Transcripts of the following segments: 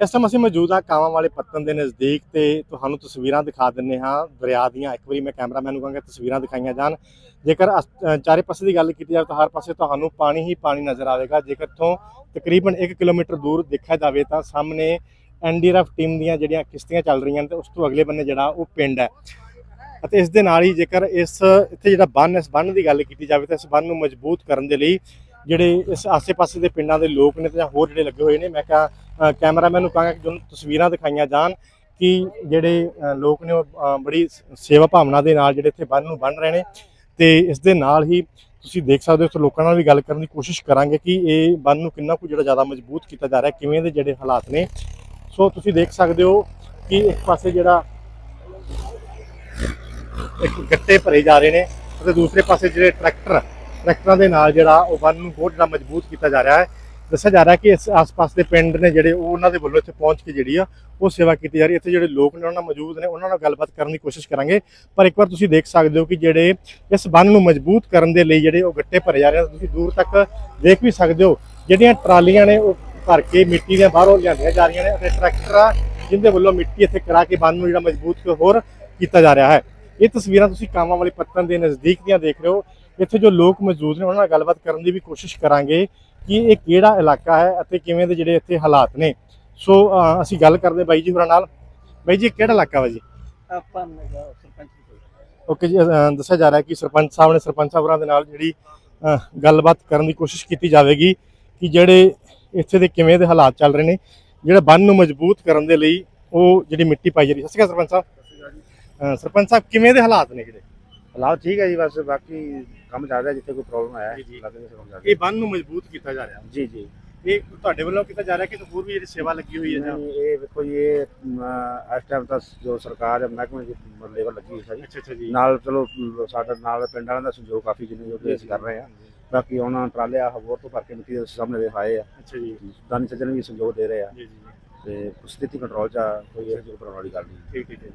ਇਸ ਟਾਈਮ ਅਸੀਂ ਮੌਜੂਦ ਹਾਂ ਕਾਵਾਂ ਵਾਲੇ ਪੱਤਨ ਦੇ ਨਜ਼ਦੀਕ ਤੇ ਤੁਹਾਨੂੰ ਤਸਵੀਰਾਂ ਦਿਖਾ ਦਿੰਨੇ ਹਾਂ ਦਰਿਆ ਦੀਆਂ। ਇੱਕ ਵਾਰੀ ਮੈਂ ਕੈਮਰਾਮੈਨ ਨੂੰ ਕਹਾਂਗਾ ਤਸਵੀਰਾਂ ਦਿਖਾਈਆਂ ਜਾਣ। ਜੇਕਰ ਅਸ- ਚਾਰੇ ਪਾਸੇ ਦੀ ਗੱਲ ਕੀਤੀ ਜਾਵੇ ਤਾਂ ਹਰ ਪਾਸੇ ਤੁਹਾਨੂੰ ਪਾਣੀ ਹੀ ਪਾਣੀ ਨਜ਼ਰ ਆਵੇਗਾ। ਜੇਕਰ ਇੱਥੋਂ ਤਕਰੀਬਨ 1 ਕਿਲੋਮੀਟਰ ਦੂਰ ਦੇਖਿਆ ਜਾਵੇ ਤਾਂ ਸਾਹਮਣੇ ਐਨਡੀਆਰਐਫ ਟੀਮ ਦੀਆਂ ਜਿਹੜੀਆਂ ਕਿਸ਼ਤੀਆਂ ਚੱਲ ਰਹੀਆਂ ਨੇ ਤੇ ਉਸ ਤੋਂ ਅਗਲੇ ਬੰਨੇ ਜਿਹੜਾ ਉਹ ਪਿੰਡ ਹੈ। ਅਤੇ ਇਸ ਦੇ ਨਾਲ ਹੀ ਜੇਕਰ ਇਸ ਇੱਥੇ ਜਿਹੜਾ ਬੰਨ ਇਸ ਬੰਨ ਦੀ ਗੱਲ ਕੀਤੀ ਜਾਵੇ ਤਾਂ ਇਸ ਬੰਨ ਨੂੰ ਮਜ਼ਬੂਤ ਕਰਨ ਦੇ ਲਈ ਜਿਹੜੇ ਇਸ ਆਸੇ-ਪਾਸੇ ਦੇ ਪਿੰਡਾਂ ਦੇ ਲੋਕ ਨੇ ਤੇ ਜਾਂ ਹੋਰ ਜਿਹੜੇ ਲੱਗੇ ਹੋਏ ਨੇ, ਮੈਂ ਕਿਹਾ ਕੈਮਰਾਮੈਨ ਨੂੰ ਕਹਾਂਗਾ ਕਿ ਤੁਹਾਨੂੰ ਤਸਵੀਰਾਂ ਦਿਖਾਈਆਂ ਜਾਣ ਕਿ ਜਿਹੜੇ ਲੋਕ ਨੇ ਉਹ ਬੜੀ ਸੇਵਾ ਭਾਵਨਾ ਦੇ ਨਾਲ ਜਿਹੜੇ ਇੱਥੇ ਬੰਨ ਨੂੰ ਬੰਨ ਰਹੇ ਨੇ ਤੇ ਇਸ ਦੇ ਨਾਲ ਹੀ ਤੁਸੀਂ ਦੇਖ ਸਕਦੇ ਹੋ, ਇਸ ਲੋਕਾਂ ਨਾਲ ਵੀ ਗੱਲ ਕਰਨ ਦੀ ਕੋਸ਼ਿਸ਼ ਕਰਾਂਗੇ ਕਿ ਇਹ ਬੰਨ ਨੂੰ ਕਿੰਨਾ ਕੁ ਜਿਹੜਾ ਜ਼ਿਆਦਾ ਮਜ਼ਬੂਤ ਕੀਤਾ ਜਾ ਰਿਹਾ, ਕਿਵੇਂ ਦੇ ਜਿਹੜੇ ਹਾਲਾਤ ਨੇ। ਸੋ ਤੁਸੀਂ ਦੇਖ ਸਕਦੇ ਹੋ ਕਿ ਇੱਕ ਪਾਸੇ ਜਿਹੜਾ ਇੱਕ ਗੱਟੇ ਭਰੇ ਜਾ ਰਹੇ ਨੇ ਅਤੇ ਦੂਸਰੇ ਪਾਸੇ ਜਿਹੜੇ ਟਰੈਕਟਰ, ਟਰੈਕਟਰਾਂ ਦੇ ਨਾਲ ਜਿਹੜਾ ਉਹ ਬੰਨ ਨੂੰ ਬਹੁਤ ਜ਼ਿਆਦਾ ਮਜ਼ਬੂਤ ਕੀਤਾ ਜਾ ਰਿਹਾ ਹੈ। ਦੱਸਿਆ ਜਾ ਰਿਹਾ ਕਿ ਇਸ ਆਸ-ਪਾਸ ਦੇ ਪਿੰਡ ਨੇ ਜਿਹੜੇ ਉਹ ਉਹਨਾਂ ਦੇ ਵੱਲੋਂ ਇੱਥੇ ਪਹੁੰਚ ਕੇ ਜਿਹੜੀ ਆ ਉਹ ਸੇਵਾ ਕੀਤੀ ਜਾ ਰਹੀ ਇੱਥੇ ਜਿਹੜੇ ਲੋਕ ਨੇ ਉਹਨਾਂ ਨਾਲ ਮੌਜੂਦ ਨੇ, ਉਹਨਾਂ ਨਾਲ ਗੱਲਬਾਤ ਕਰਨ ਦੀ ਕੋਸ਼ਿਸ਼ ਕਰਾਂਗੇ। ਪਰ ਇੱਕ ਵਾਰ ਤੁਸੀਂ ਦੇਖ ਸਕਦੇ ਹੋ ਕਿ ਜਿਹੜੇ ਇਸ ਬੰਨ ਨੂੰ ਮਜ਼ਬੂਤ ਕਰਨ ਦੇ ਲਈ ਜਿਹੜੇ ਉਹ ਗੱਟੇ ਭਰੇ ਜਾ ਰਹੇ ਨੇ ਤੁਸੀਂ ਦੂਰ ਤੱਕ ਦੇਖ ਵੀ ਸਕਦੇ ਹੋ, ਜਿਹੜੀਆਂ ਟਰਾਲੀਆਂ ਨੇ ਉਹ ਭਰ ਕੇ ਮਿੱਟੀ ਦੀਆਂ ਬਾਹਰੋਂ ਲਿਆਂਦੀਆਂ ਜਾ ਰਹੀਆਂ ਨੇ ਅਤੇ ਟਰੈਕਟਰਾਂ ਆ ਜਿੰਦੇ ਵੱਲੋਂ ਮਿੱਟੀ ਇੱਥੇ ਕਰਾ ਕੇ ਬੰਨ ਨੂੰ ਜਿਹੜਾ ਮਜ਼ਬੂਤ ਹੋਰ ਕੀਤਾ ਜਾ ਰਿਹਾ ਹੈ। ਇਹ ਤਸਵੀਰਾਂ ਤੁਸੀਂ ਕਾਮਾਂ ਵਾਲੇ ਪੱਤਨ ਦੇ ਨਜ਼ਦੀਕ ਦੀਆਂ ਦੇਖ ਰਹੇ ਹੋ। ਇੱਥੇ ਜੋ ਲੋਕ ਮੌਜੂਦ ਨੇ, ਉਹਨਾਂ ਨਾਲ ਗੱਲਬਾਤ ਕਰਨ ਦੀ ਵੀ ਕੋਸ਼ਿਸ਼ ਕਰਾਂਗੇ। ਕਿ ਇਹ ਕਿਹੜਾ ਇਲਾਕਾ ਹੈ ਅਤੇ ਕਿਵੇਂ ਦੇ ਜਿਹੜੇ ਇੱਥੇ ਹਾਲਾਤ ਨੇ। ਸੋ ਅਸੀਂ ਗੱਲ ਕਰਦੇ ਬਾਈ ਜੀ ਹੋਰਾਂ ਨਾਲ। ਬਾਈ ਜੀ ਕਿਹੜਾ ਇਲਾਕਾ ਵਾ ਜੀ? ਆਪਾਂ ਸਰਪੰਚ ਓਕੇ ਜੀ ਦੱਸਿਆ ਜਾ ਰਿਹਾ ਕਿ ਸਰਪੰਚ ਸਾਹਿਬ ਨੇ ਸਰਪੰਚ ਸਾਹਿਬਾਂ ਦੇ ਨਾਲ ਜਿਹੜੀ ਗੱਲਬਾਤ ਕਰਨ ਦੀ ਕੋਸ਼ਿਸ਼ ਕੀਤੀ ਜਾਵੇਗੀ ਕਿ ਜਿਹੜੇ ਇੱਥੇ ਦੇ ਕਿਵੇਂ ਦੇ ਹਾਲਾਤ ਚੱਲ ਰਹੇ ਨੇ। ਜਿਹੜਾ ਬੰਨ ਨੂੰ ਮਜ਼ਬੂਤ ਕਰਨ ਦੇ ਲਈ ਉਹ ਜਿਹੜੀ ਮਿੱਟੀ ਪਾਈ ਜਾ ਰਹੀ ਹੈ। ਸਤਿ ਸ਼੍ਰੀ ਅਕਾਲ ਸਰਪੰਚ ਸਾਹਿਬ। ਸਰਪੰਚ ਸਾਹਿਬ ਕਿਵੇਂ ਦੇ ਹਾਲਾਤ ਨੇ ਜਿਹੜੇ? ਹਾਲਾਤ ਠੀਕ ਹੈ ਜੀ ਬਸ ਬਾਕੀ ਕੰਮ ਚੱਲ ਰਿਹਾ ਜਿੱਥੇ ਕੋਈ ਪ੍ਰੋਬਲਮ ਆਇਆ ਜੀ, ਜੀ। ਲੱਗ ਨਹੀਂ ਸਮਝ ਆ ਇਹ ਬੰਨ ਨੂੰ ਮਜ਼ਬੂਤ ਕੀਤਾ ਜਾ ਰਿਹਾ। ਜੀ ਜੀ। ਇਹ ਤੁਹਾਡੇ ਵੱਲੋਂ ਕੀਤਾ ਜਾ ਰਿਹਾ ਕਿ ਹੋਰ ਵੀ ਜਿਹੜੀ ਸੇਵਾ ਲੱਗੀ ਹੋਈ ਹੈ ਜਾਂ? ਨਹੀਂ, ਇਹ ਵੇਖੋ ਜੀ ਇਹ ਅਮ, ਇਸ ਟਾਈਮ ਤਾਂ ਜੋ ਸਰਕਾਰ ਹੈ ਮਹਿਕਮੇ ਦੀ ਲੇਬਰ ਲੱਗੀ ਹੋਈ ਹੈ ਜੀ ਅੱਛਾ ਅੱਛਾ ਜੀ। ਨਾਲ ਚਲੋ ਅਮ, ਸਾਡਾ ਨਾਲ ਪਿੰਡ ਵਾਲਿਆਂ ਦਾ ਸਹਿਯੋਗ ਕਾਫੀ ਜਿੰਨੇ ਜੋ ਅਸੀਂ ਕਰ ਰਹੇ ਆ। ਬਾਕੀ ਉਹਨਾਂ ਟਰਾਲੇ ਆ ਹੋਰ ਤੋਂ ਭਰ ਕੇ ਮਿੱਟੀ ਦੇ ਸਾਹਮਣੇ ਦੇ ਆਏ ਆ। ਅੱਛਾ ਜੀ। ਦਾਨੀ ਸੱਜਣ ਵੀ ਸਹਿਯੋਗ ਦੇ ਰਹੇ ਆ। ਜੀ ਜੀ। ਤੇ ਸਥਿਤੀ ਕੰਟਰੋਲ ਚ ਆ, ਕੋਈ ਇਹ ਜਿਹੀ ਵਾਲੀ ਗੱਲ ਨਹੀਂ ਠੀਕ ਠੀਕ ਹੈ।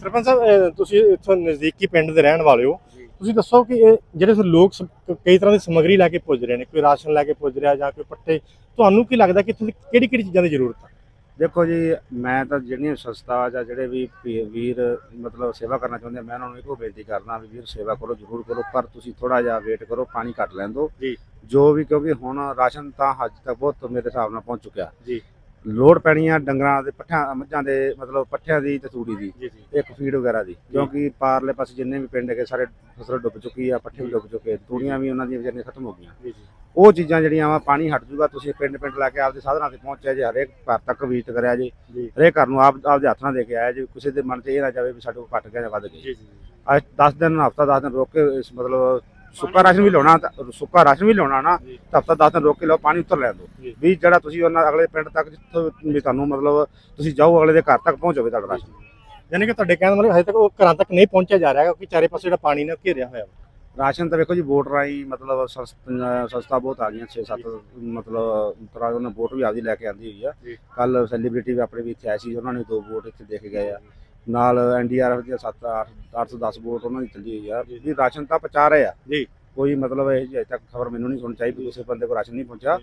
ਸਰਪੰਚ ਸਾਹਿਬ ਅਹ, ਤੁਸੀਂ ਇੱਥੋਂ ਨਜ਼ਦੀਕੀ ਪਿੰਡ ਦੇ ਰਹਿਣ ਵਾਲੇ ਹੋ ਤੁਸੀਂ ਦੱਸੋ ਕਿ ਇਹ ਜਿਹੜੇ ਇੱਥੇ ਲੋਕ ਸਮ- ਕਈ ਤਰ੍ਹਾਂ ਦੀ ਸਮੱਗਰੀ ਲੈ ਕੇ ਪੁੱਜ ਰਹੇ ਨੇ ਕੋਈ ਰਾਸ਼ਨ ਲੈ ਕੇ ਪੁੱਜ ਰਿਹਾ ਜਾਂ ਕੋਈ ਪੱਟੇ ਤੁਹਾਨੂੰ ਕੀ ਲੱਗਦਾ ਕਿ ਇੱਥੇ ਕਿਹੜੀ ਕਿਹੜੀ ਚੀਜ਼ਾਂ ਦੀ ਜ਼ਰੂਰਤ ਹੈ ਦੇਖੋ ਜੀ ਮੈਂ ਤਾਂ ਜਿਹੜੀਆਂ ਸੰਸਥਾ ਜਾਂ ਜਿਹੜੇ ਵੀ ਭੀ- ਵੀਰ ਮਤਲਬ ਸੇਵਾ ਕਰਨਾ ਚਾਹੁੰਦੇ ਆ, ਮੈਂ ਉਹਨਾਂ ਨੂੰ ਇੱਕੋ ਬੇਨਤੀ ਕਰਦਾ ਵੀ ਵੀਰ ਸੇਵਾ ਕਰੋ ਜ਼ਰੂਰ ਕਰੋ ਪਰ ਤੁਸੀਂ ਥੋੜਾ ਜਿਹਾ ਵੇਟ ਕਰੋ ਪਾਣੀ ਘੱਟ ਲੈਣ ਦਿਓ ਜੀ। ਜੋ ਵੀ ਕਿਉਂਕਿ ਹੁਣ ਰਾਸ਼ਨ ਤਾਂ ਅੱਜ ਤੱਕ ਬਹੁਤ ਮੇਰੇ ਹਿਸਾਬ ਨਾਲ ਪਹੁੰਚ ਚੁੱਕਿਆ ਜੀ। ਲੋੜ ਪੈਣੀ ਆ ਡੰਗਰਾਂ ਦੇ ਪੱਠਿਆਂ ਮੱਝਾਂ ਦੇ ਮਤਲਬ ਪੱਠਿਆਂ ਦੀ ਤੇ ਤੂੜੀ ਦੀ ਜੀ ਜੀ। ਇੱਕ ਫੀਡ ਵਗੈਰਾ ਦੀ। ਕਿਉਂਕਿ ਪਾਰਲੇ ਪਾਸੇ ਜਿੰਨੇ ਵੀ ਪਿੰਡ ਹੈਗੇ ਸਾਰੇ ਫਸਲ ਡੁੱਬ ਚੁੱਕੀ ਆ ਪੱਠੇ ਵੀ ਡੁੱਬ ਚੁੱਕੇ ਤੂੜੀਆਂ ਵੀ ਉਹਨਾਂ ਦੀਆਂ ਵਿਚਾਰੀਆਂ ਖਤਮ ਹੋ ਗਈਆਂ। ਜੀ ਜੀ। ਉਹ ਚੀਜ਼ਾਂ ਜਿਹੜੀਆਂ ਵਾ ਪਾਣੀ ਹਟ ਜੂਗਾ ਤੁਸੀਂ ਪਿੰਡ ਪਿੰਡ ਲੈ ਕੇ ਆਪਦੇ ਸਾਧਨਾਂ ਤੇ ਪਹੁੰਚਿਆ ਜੇ ਹਰੇਕ ਘਰ ਤੱਕ ਵਿਜ਼ਿਟ ਕਰਿਆ ਜੇ ਜੀ। ਹਰੇਕ ਘਰ ਨੂੰ ਆਪ ਆਪਦੇ ਹੱਥ ਨਾਲ ਦੇ ਕੇ ਆਇਆ ਜੇ ਕਿਸੇ ਦੇ ਮਨ 'ਚ ਇਹ ਨਾ ਜਾਵੇ ਵੀ ਸਾਡੇ ਕੋਲ ਘਟ ਗਿਆ ਜਾਂ ਵੱਧ ਗਿਆ। ਜੀ ਜੀ ਅੱਜ 10 ਦਿਨ ਹਫਤਾ 10 ਦਿਨ ਰੋਕ ਕੇ ਇਸ ਮਤਲਬ ਸੁੱਕਾ ਰਾਸ਼ਨ ਵੀ ਲਾਉਣਾ ਤਾਂ ਸੁੱਕਾ ਰਾਸ਼ਨ ਵੀ ਲਾਉਣਾ ਨਾ। ਤਾਂ ਹਫਤਾ 10 ਦਿਨ ਰੋਕ ਕੇ ਲਓ ਪਾਣੀ ਉੱਤਰ ਲੈਣ ਦਿਓ। ਵੀ ਜਿਹੜਾ ਤੁਸੀਂ ਉਹਨਾਂ ਅਗਲੇ ਪਿੰਡ ਤੱਕ ਜਿੱਥੋਂ ਵੀ ਤੁਹਾਨੂੰ ਮਤਲਬ ਤੁਸੀਂ ਜਾਓ ਅਗਲੇ ਦੇ ਘਰ ਤੱਕ ਪਹੁੰਚੋਵੇ ਤੁਹਾਡਾ ਰਾਸ਼ਨ। ਯਾਨੀ ਕਿ ਤੁਹਾਡੇ ਕਹਿਣ ਦਾ ਮਤਲਬ ਹਜੇ ਤੱਕ ਉਹ ਘਰਾਂ ਤੱਕ ਨਹੀਂ ਪਹੁੰਚਿਆ ਜਾ ਰਿਹਾ ਕਿਉਂਕਿ ਚਾਰੇ ਪਾਸੇ ਜਿਹੜਾ ਪਾਣੀ ਨਾਲ ਘੇਰਿਆ ਹੋਇਆ ਰਾਸ਼ਨ ਤਾਂ ਵੇਖੋ ਜੀ ਵੋਟ ਰਾਹੀਂ ਮਤਲਬ ਸੰਸ- ਸੰਸਥਾ ਬਹੁਤ ਆ ਗਈਆਂ 6-7 ਮਤਲਬ ਤਰ੍ਹਾਂ ਉਹਨਾਂ ਵੋਟ ਵੀ ਆਪਦੀ ਲੈ ਕੇ ਆਂਦੀ ਹੋਈ ਆ। ਕੱਲ ਸੈਲੀਬ੍ਰਿਟੀ ਵੀ ਆਪਣੇ ਵੀ ਇੱਥੇ ਆਏ ਸੀ ਉਹਨਾਂ ਨੇ ਦੋ ਵੋਟ ਇੱਥੇ ਦੇ ਕੇ ਗਏ ਆ। ਨਾਲ ਐਨਡੀਆਰਐਫ ਦੀਆਂ 7 810 ਵੋਟ ਉਹਨਾਂ ਦੀ ਚੱਲੀ ਹੋਈ ਆ। ਵੀ ਰਾਸ਼ਨ ਤਾਂ ਪਹੁੰਚਾ ਰਹੇ ਆ ਜੀ। ਕੋਈ ਮਤਲਬ ਇਹ ਅਜੇ ਤੱਕ ਖਬਰ ਮੈਨੂੰ ਨਹੀਂ ਸੁਣਨੀ ਚਾਹੀਦੀ ਕਿਸੇ ਬੰਦੇ ਕੋਲ ਰਾਸ਼ਨ ਨਹੀਂ ਪਹੁੰਚਾ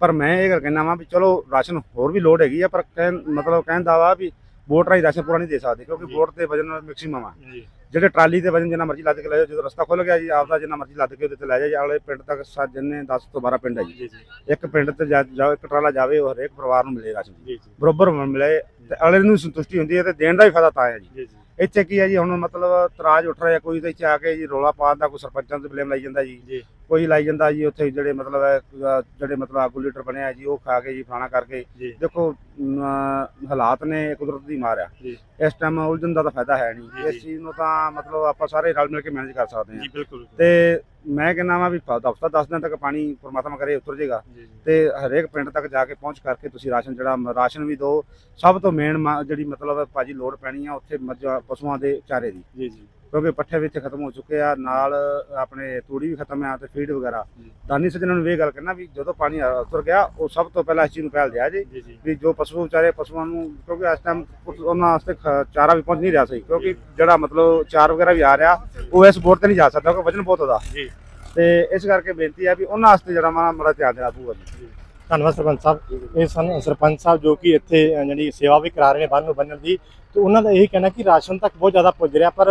ਪਰ ਮੈਂ ਇਹ ਕਹਿਣਾ ਵਾਂ ਵੀ ਚਲੋ ਰਾਸ਼ਨ ਹੋਰ ਵੀ ਲੋਡ ਹੈਗੀ ਆ ਪਰ ਕਹਿਣ ਮਤਲਬ ਕਹਿੰਦਾ ਵਾ ਵੀ ਵੋਟ ਰਾਹੀਂ ਰਾਸ਼ਨ ਪੂਰਾ ਨਹੀਂ ਦੇ ਸਕਦੇ ਕਿਉਂਕਿ। ਵੋਟ ਤੇ ਵਜਨ ਮੈਕਸਿਮਮ ਆ। ਜਿਹੜੇ ਟਰਾਲੀ ਤੇ ਵਜਨ ਜਿੰਨਾ ਮਰਜ਼ੀ ਲੱਦ ਕੇ ਲੈ ਜਾਓ ਜਦੋਂ ਰਸਤਾ ਖੁੱਲ ਗਿਆ ਜੀ ਆਪਦਾ ਜਿੰਨਾ ਮਰਜ਼ੀ ਲੱਦ ਕੇ ਉਹਦੇ ਤੇ ਲੈ ਜਾਓ ਅਗਲੇ ਪਿੰਡ ਤੱਕ ਜਿੰਨੇ 10 ਤੋਂ 12 ਪਿੰਡ ਹੈ ਜੀ। ਇੱਕ ਪਿੰਡ ਤੇ ਜਾਓ ਇੱਕ ਟਰਾਲਾ ਜਾਵੇ ਉਹ ਹਰੇਕ ਪਰਿਵਾਰ ਨੂੰ ਮਿਲੇ ਰਾਸ਼ਨ। ਜੀ ਬਰੋਬਰ ਮਿਲੇ ਤੇ ਅਗਲੇ ਨੂੰ ਸੰਤੁਸ਼ਟੀ ਹੁੰਦੀ ਹੈ ਤੇ ਦੇਣ ਦਾ ਵੀ ਫਾਇਦਾ ਤਾਂ ਹੈ ਜੀ। ਇੱਥੇ ਕੀ ਹੈ ਜੀ ਹੁਣ ਮਤਲਬ ਤਰਾਜ ਉੱਠ ਰਿਹਾ ਕੋਈ ਤੇ ਇੱਥੇ ਆ ਕੇ ਜੀ ਰੋਲਾ ਪਾਉਣ ਦਾ ਕੋਈ ਸਰਪੰਚਾਂ ਤੇ ਬਲੇਮ ਲਾਈ ਜਾਂਦਾ ਜੀ। ਕੋਈ ਲਾਈ ਜਾਂਦਾ ਜੀ ਉੱਥੇ ਜਿਹੜੇ ਮਤਲਬ ਹੈ, ਜਿਹੜੇ ਮਤਲਬ ਆਗੂ ਲੀਡਰ ਬਣਿਆ ਜੀ ਉਹ ਖਾ ਕੇ ਜੀ ਫਲਾਣਾ ਕਰਕੇ। ਦੇਖੋ ਹਾਲਾਤ ਨੇ ਕੁਦਰਤ ਦੀ ਮਾਰ ਆ। ਇਸ ਟਾਈਮ ਉਲਝਣ ਦਾ ਤਾਂ ਫਾਇਦਾ ਹੈ ਨਹੀਂ ਇਸ। ਚੀਜ਼ ਨੂੰ ਤਾਂ ਮਤਲਬ ਆਪਾਂ ਸਾਰੇ ਰਲ ਮਿਲ ਕੇ ਮੈਨੇਜ ਕਰ ਸਕਦੇ ਹਾਂ। ਤੇ ਮੈਂ ਕਹਿੰਦਾ ਵਾਂ ਵੀ ਹਫ਼ਤਾ 10 ਦਿਨ ਤੱਕ ਪਾਣੀ ਪਰਮਾਤਮਾ ਕਰੇ ਉਤਰ ਜਾਏਗਾ ਜੀ ਜੀ। ਤੇ ਹਰੇਕ ਪਿੰਡ ਤੱਕ ਜਾ ਕੇ ਪਹੁੰਚ ਕਰਕੇ ਤੁਸੀਂ ਰਾਸ਼ਨ ਜਿਹੜਾ ਰਾਸ਼ਨ ਵੀ ਦਿਓ। ਸਭ ਤੋਂ ਮੇਨ ਜਿਹੜੀ ਮਤਲਬ ਭਾਜੀ ਲੋੜ ਪੈਣੀ ਆ ਉੱਥੇ ਪਸ਼ੂਆਂ ਦੇ ਚਾਰੇ ਦੀ। ਜੀ ਜੀ। ਕਿਉਂਕਿ ਪੱਠੇ ਵੀ ਇੱਥੇ ਖਤਮ ਹੋ ਚੁੱਕੇ ਆ ਨਾਲ ਆਪਣੇ ਤੂੜੀ ਵੀ ਖਤਮ ਆ ਤੇ ਫੀਡ ਵਗੈਰਾ। ਦਾਨੀ ਸੱਜਣਾਂ ਨੂੰ ਇਹ ਗੱਲ ਕਹਿਣਾ ਵੀ ਜਦੋਂ ਪਾਣੀ ਆ- ਉਤਰ ਗਿਆ ਉਹ ਸਭ ਤੋਂ ਪਹਿਲਾਂ ਇਸ ਚੀਜ਼ ਨੂੰ ਪਹਿਲ ਦਿਆ ਜੀ। ਵੀ ਜੋ ਪਸ਼ੂ ਵਿਚਾਰੇ ਪਸ਼ੂਆਂ ਨੂੰ ਕਿਉਂਕਿ ਇਸ ਟਾਈਮ ਉਹਨਾਂ ਵਾਸਤੇ ਚਾਰਾ ਵੀ ਪਹੁੰਚ ਨਹੀਂ ਰਿਹਾ ਸਹੀ ਕਿਉਂਕਿ ਜਿਹੜਾ ਮਤਲਬ ਚਾਰ ਵਗੈਰਾ ਵੀ ਆ ਰਿਹਾ ਉਹ ਇਸ ਬੋਰ ਤੇ ਨਹੀਂ ਜਾ ਸਕਦਾ ਕਿਉਂਕਿ ਵਜਨ ਬਹੁਤ ਉਹਦਾ। ਜੀ। ਤੇ ਇਸ ਕਰਕੇ ਬੇਨਤੀ ਹੈ ਵੀ ਉਹਨਾਂ ਵਾਸਤੇ ਜਿਹੜਾ ਮਾੜਾ ਮਾੜਾ ਧਿਆਨ ਦੇਣਾ ਪਊਗਾ ਜੀ। ਧੰਨਵਾਦ ਸਰਪੰਚ ਸਾਹਿਬ। ਇਹ ਸਨ ਸਰਪੰਚ ਸਾਹਿਬ ਜੋ ਕਿ ਇੱਥੇ ਜਿਹੜੀ ਸੇਵਾ ਵੀ ਕਰਾ ਰਹੇ ਨੇ ਬੰਨ ਨੂੰ ਬੰਨਣ ਦੀ ਤੇ ਉਹਨਾਂ ਦਾ ਇਹ ਕਹਿਣਾ ਕਿ ਰਾਸ਼ਨ ਤੱਕ ਬਹੁਤ ਜ਼ਿਆਦਾ ਪੁੱਜ ਰਿਹਾ ਪਰ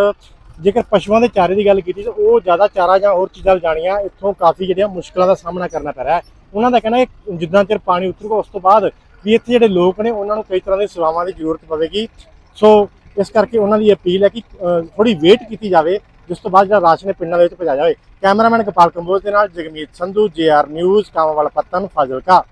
ਜੇਕਰ ਪਸ਼ੂਆਂ ਦੇ ਚਾਰੇ ਦੀ ਗੱਲ ਕੀਤੀ ਤਾਂ ਉਹ ਜ਼ਿਆਦਾ ਚਾਰਾ ਜਾਂ ਹੋਰ ਚੀਜ਼ਾਂ ਜਾਣੀਆਂ, ਇੱਥੋਂ ਕਾਫੀ ਜਿਹੜੀਆਂ ਮੁਸ਼ਕਲਾਂ ਦਾ ਸਾਹਮਣਾ ਕਰਨਾ ਪੈ ਰਿਹਾ ਉਹਨਾਂ ਦਾ ਕਹਿਣਾ ਹੈ ਕਿ ਜਿੱਦਾਂ ਚਿਰ ਪਾਣੀ ਉਤਰੂਗਾ, ਉਸ ਤੋਂ ਬਾਅਦ ਵੀ ਇੱਥੇ ਜਿਹੜੇ ਲੋਕ ਨੇ, ਉਹਨਾਂ ਨੂੰ ਕਈ ਤਰ੍ਹਾਂ ਦੀ ਸੇਵਾਵਾਂ ਦੀ ਜ਼ਰੂਰਤ ਪਵੇਗੀ। ਸੋ ਇਸ ਕਰਕੇ ਉਹਨਾਂ ਦੀ ਅਪੀਲ ਹੈ ਕਿ ਥੋੜੀ ਵੇਟ ਕੀਤੀ ਜਾਵੇ, ਜਿਸ ਤੋਂ ਬਾਅਦ ਜਿਹੜਾ ਰਾਸ਼ਨ ਪਿੰਡਾਂ ਦੇ ਵਿੱਚ ਪਹੁੰਚਾਇਆ ਜਾਵੇ। ਕੈਮਰਾਮੈਨ ਗੋਪਾਲ ਕੰਬੋਜ ਦੇ ਨਾਲ ਜਗਮੀਤ ਸੰਧੂ ਜੇਆਰ ਨਿਊਜ਼ ਕਾਮਾਵਾਲਾ ਪੱਤਨ ਫਾਜ਼ਿਲਕਾ।